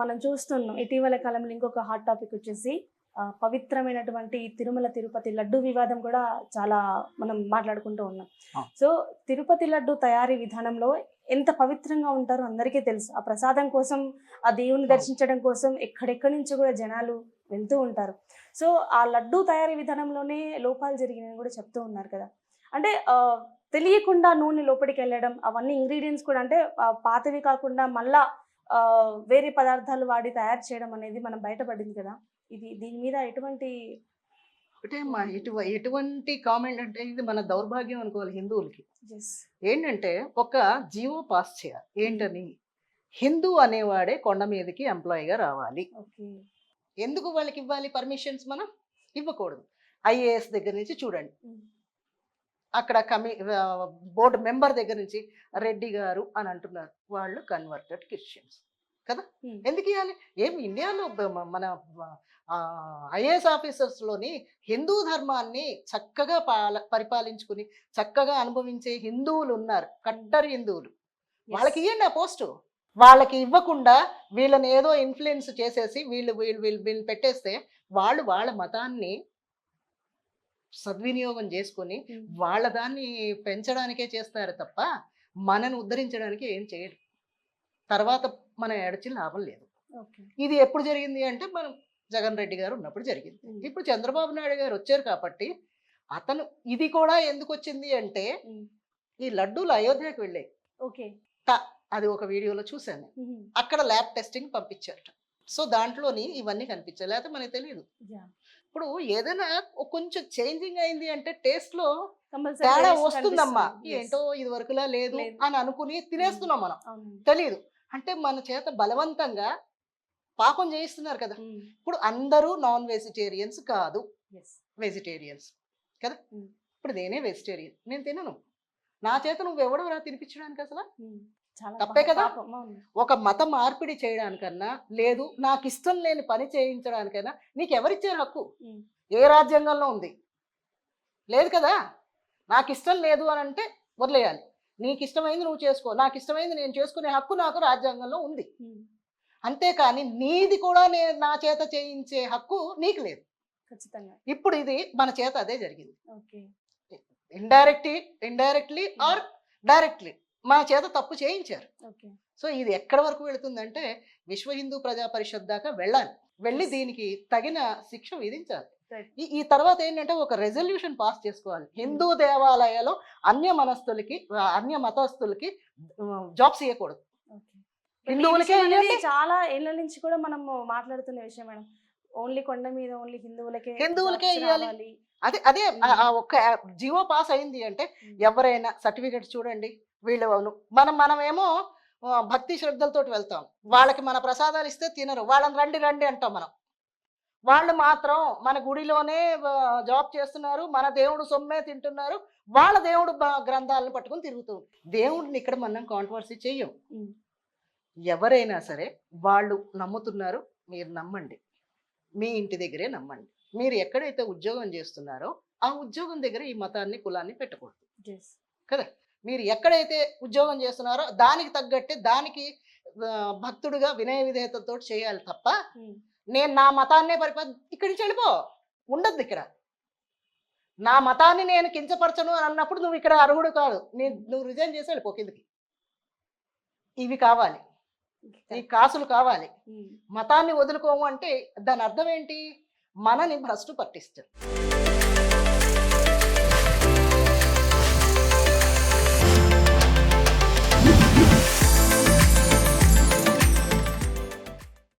మనం చూస్తున్నాం ఇటీవల కాలంలో ఇంకొక హాట్ టాపిక్ వచ్చేసి పవిత్రమైనటువంటి తిరుమల తిరుపతి లడ్డు వివాదం కూడా చాలా మనం మాట్లాడుకుంటూ ఉన్నాం. సో తిరుపతి లడ్డు తయారీ విధానంలో ఎంత పవిత్రంగా ఉంటారో అందరికీ తెలుసు ఆ ప్రసాదం కోసం ఆ దేవుని. దర్శించడం కోసం ఎక్కడెక్కడి నుంచి కూడా జనాలు వెళ్తూ ఉంటారు సో ఆ లడ్డు తయారీ విధానంలోనే లోపాలు జరిగినాయని కూడా చెప్తూ ఉన్నారు కదా అంటే తెలియకుండా నూనె లోపలికి వెళ్ళడం అవన్నీ ఇంగ్రీడియంట్స్ కూడా అంటే పాతవి కాకుండా మళ్ళా వేరే పదార్థాలు వాడి తయారు చేయడం అనేది మనం బయటపడింది కదా. ఇది దీని మీద ఎటువంటి అంటే మా ఎటు ఎటువంటి కామెంట్ అంటే ఇది మన దౌర్భాగ్యం అనుకోవాలి హిందువులకి. ఏంటంటే ఒక జీవో పాస్ చేయాలి ఏంటని హిందూ అనేవాడే కొండ మీదకి ఎంప్లాయీగా రావాలి. ఓకే. ఎందుకు వాళ్ళకి ఇవ్వాలి పర్మిషన్స్ మనం? ఇవ్వకూడదు. ఐఏఎస్ దగ్గర నుంచి చూడండి. అక్కడ కమి బోర్డు మెంబర్ దగ్గర నుంచి రెడ్డి గారు అని అంటున్నారు. వాళ్ళు కన్వర్టెడ్ క్రిస్టియన్స్. కదా. ఎందుకు ఇవ్వాలి ఏం ఇండియాలో మన ఐఏఎస్ ఆఫీసర్స్లోని హిందూ ధర్మాన్ని చక్కగా పాల పరిపాలించుకుని చక్కగా అనుభవించే హిందువులు ఉన్నారు. కట్టర్ హిందువులు. వాళ్ళకి ఇవ్వండి ఆ పోస్టు. వాళ్ళకి ఇవ్వకుండా వీళ్ళని ఏదో ఇన్ఫ్లుయెన్స్ చేసేసి వీళ్ళు వీళ్ళు వీళ్ళు వీళ్ళు పెట్టేస్తే వాళ్ళు వాళ్ళ మతాన్ని సద్వినియోగం చేసుకొని వాళ్ళ దాన్ని పెంచడానికే చేస్తారు తప్ప మనని ఉద్ధరించడానికి ఏం చేయరు. తర్వాత మన ఎడచి లాభం లేదు. ఇది ఎప్పుడు జరిగింది అంటే మనం జగన్ రెడ్డి గారు ఉన్నప్పుడు జరిగింది. ఇప్పుడు చంద్రబాబు నాయుడు గారు వచ్చారు కాబట్టి అతను ఇది కూడా ఎందుకు వచ్చింది అంటే ఈ లడ్డూలు అయోధ్యకు వెళ్ళాయి. ఓకే. అది ఒక వీడియోలో చూశాను. అక్కడ ల్యాబ్ టెస్టింగ్ పంపించారట. సో దాంట్లోని ఇవన్నీ కనిపించాయి. లేకపోతే మనకి తెలియదు ఇప్పుడు ఏదైనా కొంచెం చేంజింగ్ అయింది అంటే టేస్ట్లో తేడా వస్తుందమ్మా. ఏంటో ఇది వరకులా లేదు. అని అనుకుని తినేస్తున్నాం మనం. తెలియదు అంటే మన చేత బలవంతంగా పాపం చేయిస్తున్నారు కదా. ఇప్పుడు అందరూ నాన్ వెజిటేరియన్స్ కాదు. వెజిటేరియన్స్ కదా. ఇప్పుడు నేనే వెజిటేరియన్. నేను తినను. నా చేత నువ్వు ఎవడవరా తినిపించడానికి అసలు? తప్పే కదా? ఒక మత మార్పిడి చేయడానికన్నా లేదు నాకు ఇష్టం లేని పని చేయించడానికైనా నీకు ఎవరిచ్చారు హక్కు. ఏ రాజ్యాంగంలో ఉంది? లేదు కదా. నాకు ఇష్టం లేదు అని అంటే వదిలేయాలి. నీకు ఇష్టమైంది నువ్వు చేసుకో నాకు ఇష్టమైంది నేను చేసుకునే హక్కు నాకు రాజ్యాంగంలో ఉంది. అంతేకాని నీది కూడా నేను నా చేత చేయించే హక్కు నీకు లేదు. ఖచ్చితంగా. ఇప్పుడు ఇది మన చేత అదే జరిగింది. Okay. Indirect indirectly or directly మన చేత తప్పు చేయించారు. సో ఇది ఎక్కడి వరకు వెళుతుందంటే విశ్వ హిందూ ప్రజా పరిషత్ దాకా వెళ్ళాలి. వెళ్ళి. దీనికి తగిన శిక్ష విధించాలి. ఈ తర్వాత ఏంటంటే ఒక రెజల్యూషన్ పాస్ చేసుకోవాలి. హిందూ దేవాలయాలు అన్య మనస్తులకి అన్య మతస్థులకి జాబ్స్ ఇవ్వకూడదు హిందువులకే. చాలా ఏళ్ళ నుంచి కూడా మనం మాట్లాడుతున్న విషయం మేడం. ఓన్లీ కొండ మీద ఓన్లీ హిందువులకే హిందువులకే ఇవ్వాలి. అదే అదే ఒక్క జియో పాస్ అయింది అంటే. ఎవరైనా సర్టిఫికెట్ చూడండి వీళ్ళు అవును మనం మనమేమో భక్తి శ్రద్ధలతోటి వెళ్తాం. వాళ్ళకి మన ప్రసాదాలు ఇస్తే తినరు. వాళ్ళని రండి రండి అంటాం మనం. వాళ్ళు మాత్రం మన గుడిలోనే జాబ్ చేస్తున్నారు మన దేవుడు సొమ్మే తింటున్నారు వాళ్ళ దేవుడు గ్రంథాలను పట్టుకొని తిరుగుతూ దేవుడిని ఇక్కడ మనం కాంట్రవర్సీ చెయ్యం. ఎవరైనా సరే వాళ్ళు నమ్ముతున్నారు మీరు నమ్మండి. మీ ఇంటి దగ్గరే నమ్మండి. మీరు ఎక్కడైతే ఉద్యోగం చేస్తున్నారో ఆ ఉద్యోగం దగ్గర ఈ మతాన్ని కులాన్ని పెట్టకూడదు. కదా? మీరు ఎక్కడైతే ఉద్యోగం చేస్తున్నారో దానికి తగ్గట్టే దానికి భక్తుడుగా వినయ విధేయతతో చేయాలి తప్ప ఉమ్. నేను నా మతాన్నే పరిపా ఇక్కడి నుంచి వెళ్ళిపో. ఉండద్దు ఇక్కడ. నా మతాన్ని నేను కించపరచను అని అన్నప్పుడు నువ్వు ఇక్కడ అర్హుడు కాదు. నీ నువ్వు రిజైన్ చేసి వెళ్ళిపో కిందకి. ఇవి కావాలి. ఈ కాసులు కావాలి. మతాన్ని వదులుకోము అంటే దాని అర్థం ఏంటి? మనని భ్రష్టు పట్టిస్తారు